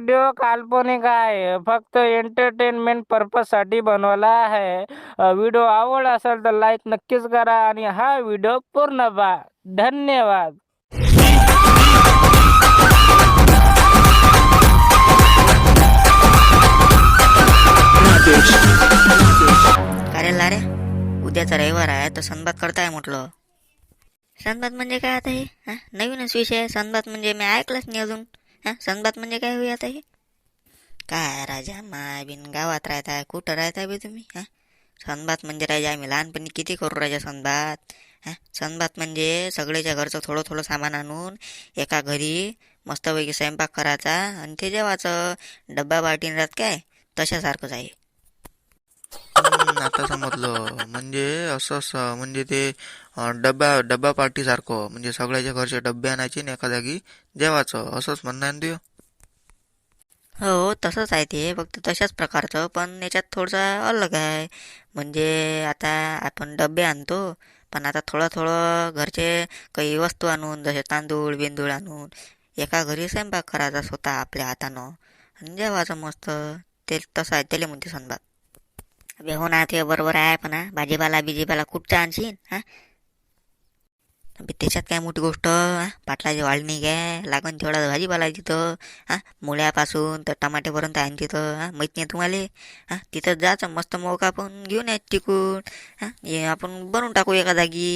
Video काल्पनिक आहे. फक्त एंटरटेनमेंट पर्पजसाठी बनवला आहे. व्हिडिओ आवड असेल तर लाईक नक्कीच करा आणि हा व्हिडिओ पूर्ण पहा. धन्यवाद. अरे लारे? उद्याचा रविवार आहे तर सनबात करताय म्हटलं. सनबात म्हणजे काय आता हे? हा? नवीनच विषय आहे. म्हणजे मी ऐकलंच नाही अजून. हां सनबात म्हणजे काय होई आता हे? काय राजा माय बिन गावात राहताय कुठं राहताय बे तुम्ही हा? सनबात म्हणजे राजा आम्ही लहानपणी किती करू राजा सनबात हा? सनबात म्हणजे सगळ्याच्या घरचं थोडं थोडं सामान आणून एका घरी मस्तपैकी स्वयंपाक करायचा आणि ते जेवायचं डब्बा बाटीन राहत काय? तशासारखंच आहे. आता समजलं. म्हणजे असं असं म्हणजे ते डब्बा डब्बा पार्टी सारखं. म्हणजे सगळ्याच्या घरचे डब्बे आणायचे आणि एका जागी जेवायचं. असंच म्हणणं आहे ना हो तसंच आहे ते. फक्त तशाच प्रकारचं. पण याच्यात थोडंसं अलग आहे. म्हणजे आता आपण डबे आणतो. पण आता थोडं थोडं घरचे काही वस्तू आणून जसे तांदूळ बिंदूळ आणून एका घरी स्वयंपाक करायचा स्वतः आपल्या हातानं. आणि जेवायचं मस्त. ते तसं आहे. त्याला म्हणते सणबात अबे हो ना ते बरोबर आहे पण हा भाजीपाला बिजीपाला कुठचा आणशील हा. त्याच्यात काय मोठी गोष्ट पाटलाची वाळणी घ्या लागून तेवढा भाजीपाला तिथं हा मुळ्यापासून तर टमाट्यापर्यंत आहे तिथं हा माहीत नाही तुम्हाला हा तिथं जायचं मस्त मोका आपण घेऊन या तिकून हा हे आपण बनवून टाकू एका जागी.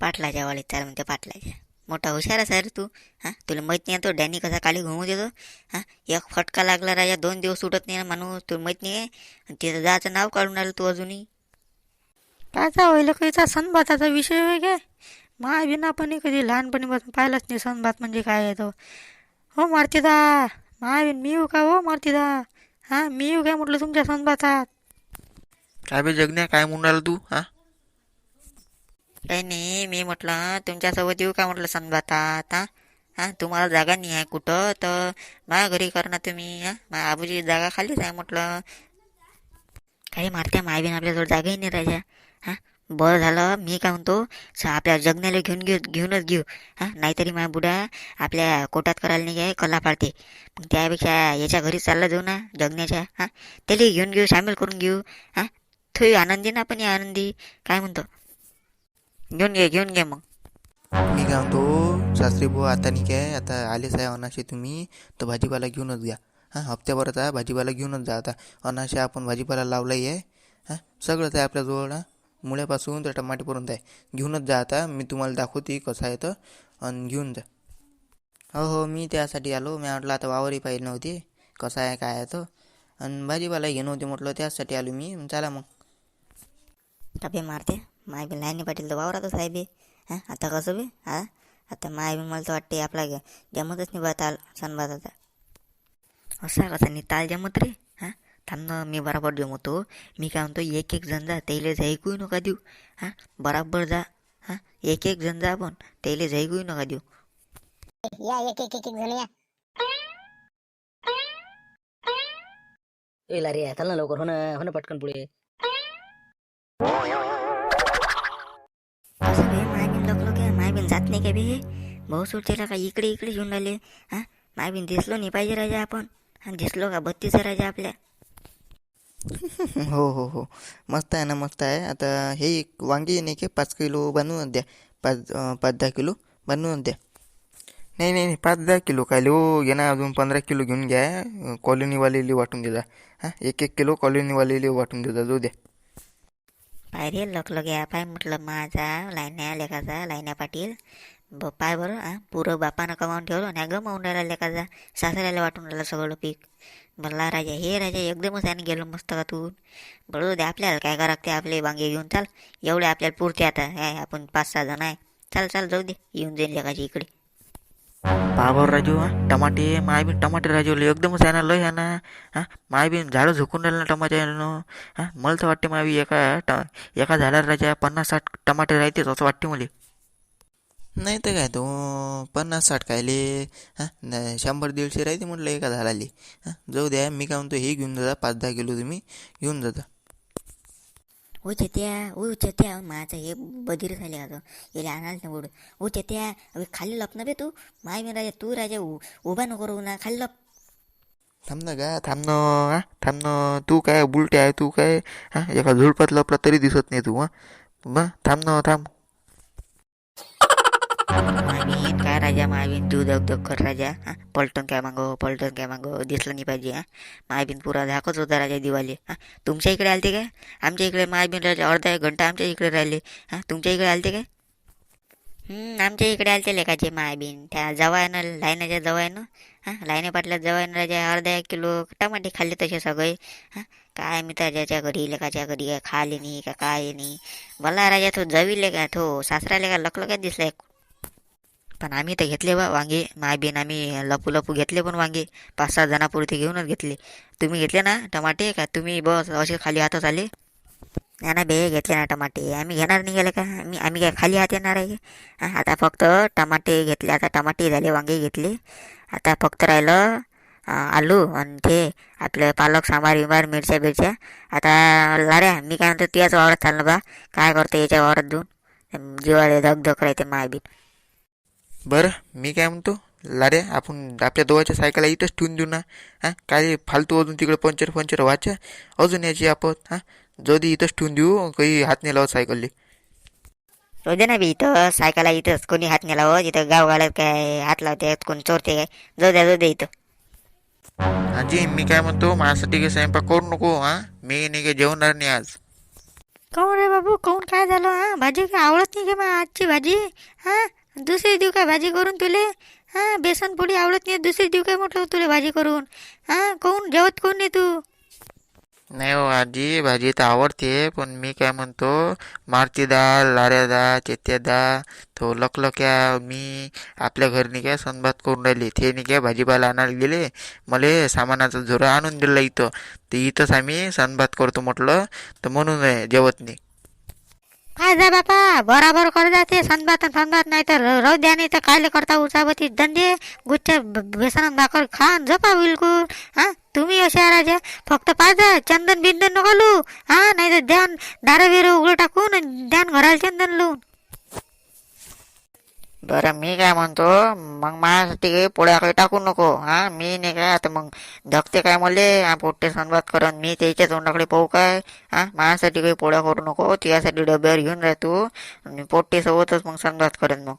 पाटलाच्या वाळीत त्याला म्हणते पाटलाच्या. मोठा हुशारच आहे रे तू. हा तुला माहीत नाही तो डॅनी कसा खाली घुमू देतो? हा एक फटका लागला राजा दोन दिवस सुटत नाही ना माणूस तुला माहीत नाही? आहे आणि तिथं जायचं नाव काढून आलं तू अजूनही. कायचा होईल काहीचा सणबाताचा विषय होय काय? माय बिना पण कधी लहानपणीपासून पाहिलंच नाही सणबात म्हणजे काय आहे तो. हो मारतीदा. माय बिन मी येऊ का हो मारतीदा? हा मी येऊ काय म्हटलं तुमच्या सणबातात काय बे जगण्या काय म्हणून राहिला तू? हा? नाही मी म्हटलं तुमच्यासोबत येऊ का म्हटलं सणबातात आता? हा तुम्हाला जागा नाही आहे कुठं तर माझ्या घरी करणार तुम्ही हां? माझ्या आबूची जागा खालीच आहे म्हटलं. काही मारत्या माय बीन आपल्याजवळ जागाही नाही राजा हा? बरं झालं मी काय म्हणतो आपल्या जगण्याला घेऊन घेऊ घेऊनच घेऊ हा? नाहीतरी माझ्या बुडा आपल्या कोटात करायला नाही काय कला पाडते. मग त्यापेक्षा याच्या घरी चालला जाऊ ना जगण्याच्या हा? त्याला घेऊन घेऊ सामील करून घेऊ हा? थोडी आनंदी ना आपण आनंदी काय म्हणतो? घेऊन घे घेऊन घे मग. मी काय म्हणतो शास्त्री भाऊ आता नाही काय आता आलेच आहे अनाशे तुम्ही तर भाजीपाला घेऊनच घ्या. हां हप्त्याभरात आहे भाजीपाला घेऊनच जा आता. अनाशे आपण भाजीपाला लावलाही आहे हां सगळंच आहे आपल्याजवळ हां. मुळ्यापासून तर टमाटेपर्यंत आहे. घेऊनच जा आता मी तुम्हाला दाखवते कसं आहे तर आणि घेऊन जा. हो हो मी त्यासाठी आलो. मी म्हटलं आता वावरही पाहिजे नव्हती कसं आहे काय आहे तर. आणि भाजीपाला घेणं होती म्हटलं त्यासाठी आलो मी. चला मग. टपे मारते? माय बी लाईनी पाटील तर वावरातच आहे बे. हां? आता कसं बे? हा? आता माय बी मला तर वाटते आपला जमतच नाही बा ताल सणबात आता असा कसा नाही ताल जमत रे. हां? थांब ना मी बराबर जमवतो मी काय म्हणतो एक एक जण जा त्याला झैकूही नका देऊ. हां? बराबर जा. हां? एक एक जण जा आपण त्याला झैकूही नका देऊ. या एक एक एक जण या. ए लारे चल ना लवकर हो ना हो ना पटकन पुढे. घेऊन जात नाही काय बे भाऊ सोडतेला का इकडे इकडे घेऊन राहिले हां माय बिन दिसलो नाही पाहिजे राजा आपण हां दिसलो का बत्तीचा राजा आपल्या। हो हो हो। मस्त आहे ना मस्त आहे. आता हे एक वांगी नाही की पाच किलो बनवून द्या. पाच पाच दहा किलो बनवून द्या. नाही नाही नाही पाच दहा किलो काय? हो घे ना अजून पंधरा किलो घेऊन घ्या. कॉलनीवालेली वाटून देजा हां एक एक किलो कॉलनीवालेली वाटून देजा जाऊ द्या. पाय रे लकलो घ्या पाय म्हटलं माझा लायन्या लेखाचा लायन्या पाटील. ब पाय बरं हां पुरं बापानं कमावून ठेवलं आणि हा गमावून राहिला लेखाचा. सासऱ्याला वाटून राहिलं सगळं पीक. भरला राजा हे राजा एकदमच आणि गेलो मस्त का तू? बरोबर दे आपल्याला काय करा ते आपले वांगे घेऊन चाल. एवढे आपल्याला पुरते आता. काय आपण पाच सहा जण आहे. चाल चाल जाऊ दे. येऊन जाईल लेखाची इकडे. पावर राजू टमाटे माय टमाटे राजू लय एकदमच आहे ना लय आहे ना. हां? माय बीन झाडं झुकून राहिलं ना टमाट्यानं हां? मला तर वाटते माय एका ट एका झाडाला राजा पन्नास साठ टमाटे राहतेच असं वाटते मला. नाही तर काय तो पन्नास साठ कायले हां? शंभर दीडशे राहते म्हटलं एका झाडाले. हां? जाऊ द्या मी काय म्हणतो हे घेऊन जाता पाच दहा किलो तुम्ही घेऊन जाता ओ चेत्या ओ चेत्या माझं हे बधीर झाले आता याला आणाल ना बोड ओ चेत्या अभि खाली लप ना बे तू माय मी राजा तू राजा उ- उभा नको करू ना खाली लप थांब ना का थांब ना हा थांब ना तू काय बुलटे आहे तू काय हा एका झुडपात लपला तरी दिसत नाही तू हा मग थांब ना थांब राजा मायबीन तू दग दग कर राजा हा? पलटण काय मागो पलटण काय मागो दिसलं नाही पाहिजे हा? मायबीन पुरा धाकच होता राजा दिवाळी हा? तुमच्या इकडे आलते काय? आमच्या इकडे मायबीन राजा अर्धा एक घंटा आमच्या इकडे राहिले हा? तुमच्या इकडे आलते काय? आमच्या इकडे आलते लेखाचे मायबीन त्या जवायनं लाईनाच्या जवायनं हा? लाईने पाटल्या जवायनं राजा अर्धा एक किलो टमाटे खाल्ले तसे सगळे हा? काय मी त्याच्या घरी लेखाच्या घरी काय खाले नाही का काय नाही. मला राजा तो जविले का? तो सासराले का लकलं काय दिसलाय? पण आम्ही तर घेतले बा वांगे. माय बीन आम्ही लपू लपू घेतले पण वांगे. पाच सहा जणापुरते घेऊनच घेतले. तुम्ही घेतले ना टमाटे का? तुम्ही बस असे खाली हातच आले. नाही ना बे घेतले ना टमाटे. आम्ही घेणार नाही गेले का? आम्ही आम्ही काय खाली हात येणार आहे? आता फक्त टमाटे घेतले. आता टमाटे झाले वांगे घेतले. आता फक्त राहिलं आलू आणि ते आपलं पालक सांबार विंबार मिरच्या बिरच्या. आता लाड्या मी काय म्हणतो तुझ्याच वावरात चाललं बा. काय करतो याच्या वावरात देऊन जीवाले धक राहते माय बरं मी काय म्हणतो? लाड्या आपण आपल्या दोघांच्या सायकला इथंच ठेवून देऊ ना. हां काय फालतू अजून तिकडे पंचर पंचर व्हायच्या अजून याची आपत हां जदी इथंच ठेवून देऊ काही हात नाही लावत सायकलले. रोज ना बी इथं सायकलला इथंच कोणी हात नेला हो तिथं गाव गाड्यात काय हात लावते कोणी चोरते काय? जाऊ द्या जाऊ द्या इथं. आजी मी काय म्हणतो माझ्यासाठी काही स्वयंपाक करू नको हां? मी नाही काही जेवणार नाही आज. काऊन रे बाबू? काऊन काय झालं? हा भाजी काय आवडत नाही का मग आजची भाजी? हा? दुसरी देऊ काय भाजी करून तुले? हां बेसन पोळी आवडत नाही दुसरी देऊ काय म्हटलं तुला भाजी करून. हां काऊन जेवत कोण नाही तू? नाही हो आजी भाजी तर आवडते पण मी काय म्हणतो मारती डाळ लाऱ्या डाळ चेत्या डाळ तो लकलक्या मी आपल्या घरनी काय सणभात करून राहिली ते नाही काय भाजीपाला आणायला गेले मला सामानाचा झोरा आणून दिला इथं. ते इथंच आम्ही सणभात करतो म्हटलं तर म्हणून आहे जेवत नाही. काय जा बापा बराबर कर जाते सनबात सनबात नाही तर राहू द्या नाही तर कायले करता उचावती धंदे गुच्छ बेसन भाकर खान झोपा बिलकुल हा? तुम्ही असे राजा फक्त पाहिजे चंदन बिंदन नको लू हा? नाही तर ध्यान दारं बिरं उघडं टाकून ध्यान घराला चंदन लावून. बरं मी काय म्हणतो मग माझ्यासाठी काही पोळ्या काही टाकू नको हा मी नाही काय आता मग धकते काय मले हा पोट्टे संवाद करून मी त्याच्या तोंडाकडे पाहू काय हा माझ्यासाठी काही पोळ्या करू नको तुझ्यासाठी डब्यावर घेऊन राह तू आणि पोट्टे सोबतच मग संवाद करेन मग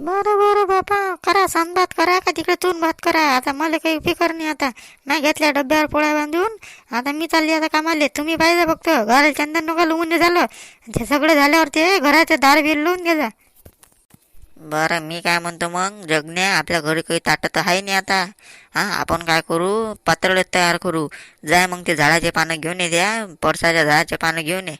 बरं बरं बापा करा संबात करा का तिकडे तून भात करा आता मला काही फिकर नाही आता नाही घेतल्या डब्यावर पोळ्या बांधून आता मी चालली आता कामाले तुम्ही पाहिजे फक्त घराला चंदन नका लुवून झालं ते सगळं झाल्यावर ते घराचं दार बिल लावून घे बरं मी काय म्हणतो मग? जगण्या आपल्या घरी काही ताटं तर आहे नाही आता. हां आपण काय करू? पातळ तयार करू. जाय मग ते झाडाचे पानं घेऊन ये द्या पडसाच्या झाडाचे पानं घेऊन ये.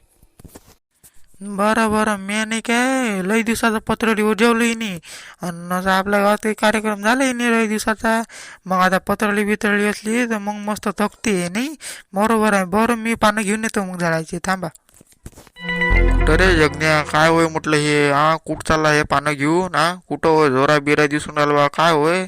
बरं बरं. मी नाही काय? लई दिवसाचं पत्रडी उजवलंही नाही आणि असं आपल्या गावात काही कार्यक्रम झालाही नाही लई दिवसाचा. मग आता पत्रळी बितरडी असली तर मग मस्त थकते नाही बरोबर आहे. बरं मी पानं घेऊन येतो मग झाडाची. थांबा. रे जगण्या काय होय म्हटलं हे? हा कुठं चालला हे पानं घेऊन? हा कुठं होय? जोरा बिरा दिसून राहिला बा काय होय?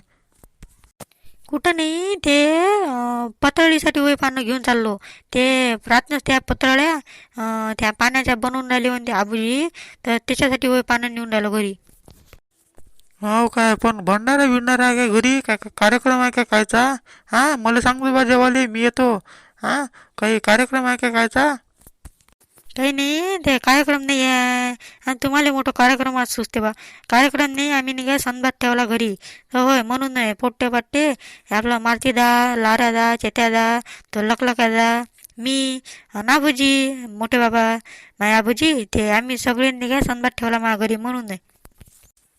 कुठं नाही ते अं, पतळीसाठी वय पानं घेऊन चाललो. ते रातनच त्या पतळ्या अं, त्या पाण्याच्या बनवून राहिले म्हणते आबूजी. तर त्याच्यासाठी वय पानं नेऊन राहिलो घरी. हो काय पण भंडारा बिंडारा आहे काय घरी? काय काय कार्यक्रम आहे का कायचा हा मला सांगतो बा जेवाले? मी येतो. हा काही कार्यक्रम आहे का कायचा काही नाही ते कार्यक्रम नाही आहे. आणि तुम्हाला मोठं कार्यक्रम आज सुचते बा. कार्यक्रम नाही आम्ही निघा काय ठेवला घरी. तर होय म्हणून नाही पोट्टे पाट्टे. आपला मारती दा लारा दा चेत्या दा तो लकलका दा मी नाभूजी मोठे बाबा माझ्या आबूजी ते आम्ही सगळ्यांनी काय सणभात ठेवला माझ्या घरी म्हणून नाही.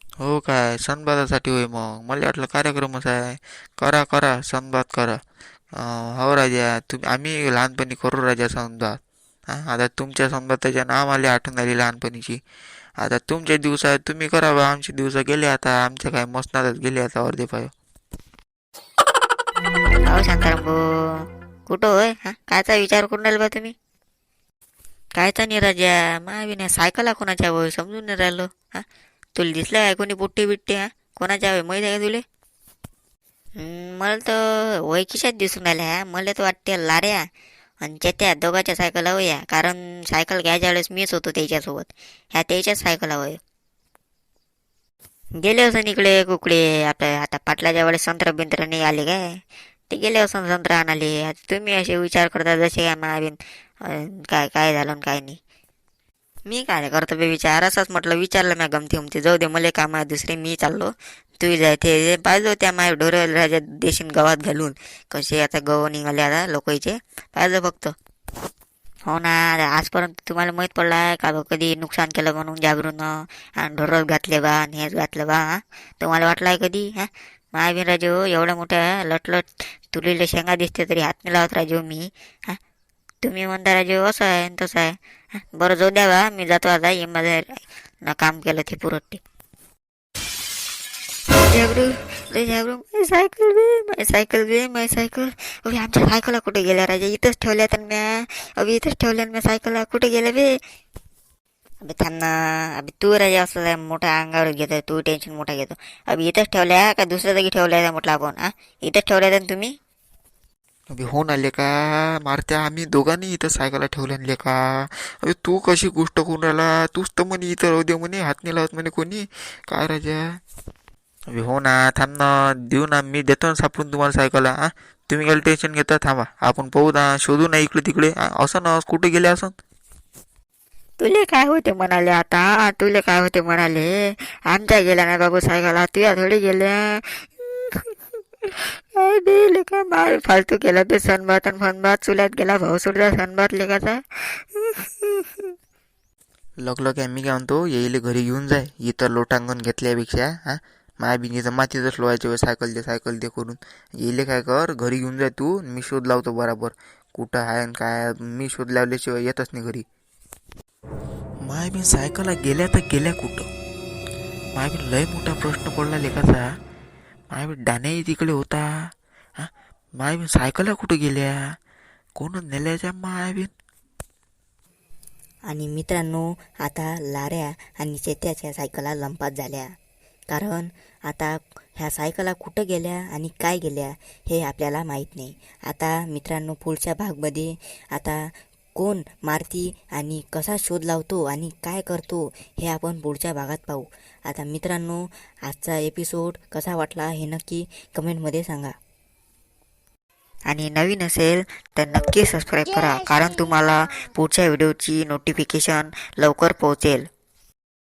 हो काय सनबादासाठी होय मग. मला वाटलं कार्यक्रमच आहे. करा करा सनबाद करा. हो राजा तुम्ही आम्ही लहानपणी करू राजा सनबाद हा आता तुमच्या सणबादाच्या नाव आले आठवण आली लहानपणीची. आता तुमचे दिवस आहेत तुम्ही करा बा आमचे दिवस गेले आता आमच्या काय मसनातच गेले आता अर्धे पाय. हो शांताराम भाऊ. कुठं होय? हा कायचा विचार करून राहिला बा तुम्ही? कायचा नाही राजा? मा नाही नाही आहे कोणाच्या होय समजून नाही राहिलो. हा तुला दिसलं आहे कोणी बुट्टी बिट्टी हा? कोणाच्या होय? माहीत आहे का तुले? मला तर वैकिशात दिसून राहिल्या मला तर वाटते लाऱ्या. आणि त्या दोघांच्या सायकल या. कारण सायकल घ्यायच्या वेळेस मीच होतो त्याच्यासोबत. ह्या त्याच्याच सायकल हवंय गेले असं इकडे कुकडे. आपल्या आता पाटलाच्या वेळेस संत्र बिंत्र नाही आले काय? ते गेले असं संत्र आणाले तुम्ही असे विचार करता जसे काय महाबीन काय काय झालं काय नाही. मी काय करतो बे विचार. असंच म्हटलं विचारलं म्या गमती गमती जाऊ दे मला काम आहे दुसरे मी चाललो. तू जाय ते. पाहिजे त्या माय ढोर राजा देशीन गावात घालून. कसे आता गव निघाले आता लोकांचे पाहिजे फक्त. हो ना आजपर्यंत तुम्हाला माहीत पडला आहे का बा कधी नुकसान केलं म्हणून जागरून आणि ढोरच घातले बा आणि हेच घातलं बा तुम्हाला वाटलं आहे कधी हा महावीर राजू हो, एवढ्या मोठ्या लटलट तुलीला शेंगा दिसते तरी हात नाही लावत राजू हो मी हा तुम्ही म्हणता राजू असं आहे तसं आहे. बरं जाऊ द्या बा मी जातो आता ये माझं काम केलं ते पुरट जागरू माझी सायकल बे माझी सायकल बे माझी सायकल. अभि आमच्या सायकला कुठे गेल्या राजा? इथंच ठेवल्या तर म्या. अभि इथंच ठेवल्या म्या सायकला. कुठे गेल्या बे? अभि त्यांना अभि तू राजा असं मोठ्या अंगावर घेतो तू टेन्शन मोठा घेतो. अभि इथंच ठेवल्या का दुसऱ्या जागी ठेवल्या म्हटलं आपण हा? इथंच ठेवल्या तर तुम्ही? अभि हो ना का मारत्या आम्ही दोघांनी इथं सायकला ठेवल्यान लेका. का तू कशी गोष्ट करून राहिला? तूच तर म्हणे इथं राहू दे म्हणे हात नाही लावत म्हणे कोणी. काय राजा? अभि हो ना थांब ना देऊ ना मी देतो ना सापडून तुम्हाला सायकल हा तुम्ही गेलं टेन्शन घेता थांबा. आपण पाहू ना शोधू ना इकडे तिकडे. असं ना कुठे गेले असं? तुले काय होते म्हणाले आता? तुले काय होते म्हणाले? आमच्या गेल्या ना बाबू सायकला तुया थोडी गेल्या काय दिले फालतू केला ते सनबात आणि फनबात चुल्यात गेला भाऊ सोडला सनबात लेखाचा लगलो काय मी काय म्हणतो येईल घरी घेऊन जाय इतर लोटांगण घेतल्यापेक्षा हा? माया बिनीचं मातीतच लोवायच्या वेळ सायकल दे सायकल दे करून. येईल काय कर घरी घेऊन जाय तू मी शोध लावतो बराबर. कुठं आहे आणि काय मी शोध लावल्याशिवाय येतच नाही घरी. माया बी सायकलला गेल्या तर गेल्या कुठं? माया बी लय मोठा प्रश्न पडला लेखाचा माय डाण्याही तिकडे होता. हा? माय बी कुठं गेल्या? कोण नेल्याच्या माय आणि मित्रांनो आता लाऱ्या आणि चेत्याच्या सायकला लंपात झाल्या. कारण आता ह्या सायकला कुठं गेल्या आणि काय गेल्या हे आपल्याला माहीत नाही. आता मित्रांनो पुढच्या भागमध्ये आता कोण मारती आणि कसा शोध लावतो आणि काय करतो हे आपण पुढच्या भागात पाहू. आता मित्रांनो आजचा एपिसोड कसा वाटला हे नक्की कमेंटमध्ये सांगा. आणि नवीन असेल तर नक्की सबस्क्राईब करा कारण तुम्हाला पुढच्या व्हिडिओची नोटिफिकेशन लवकर पोहोचेल.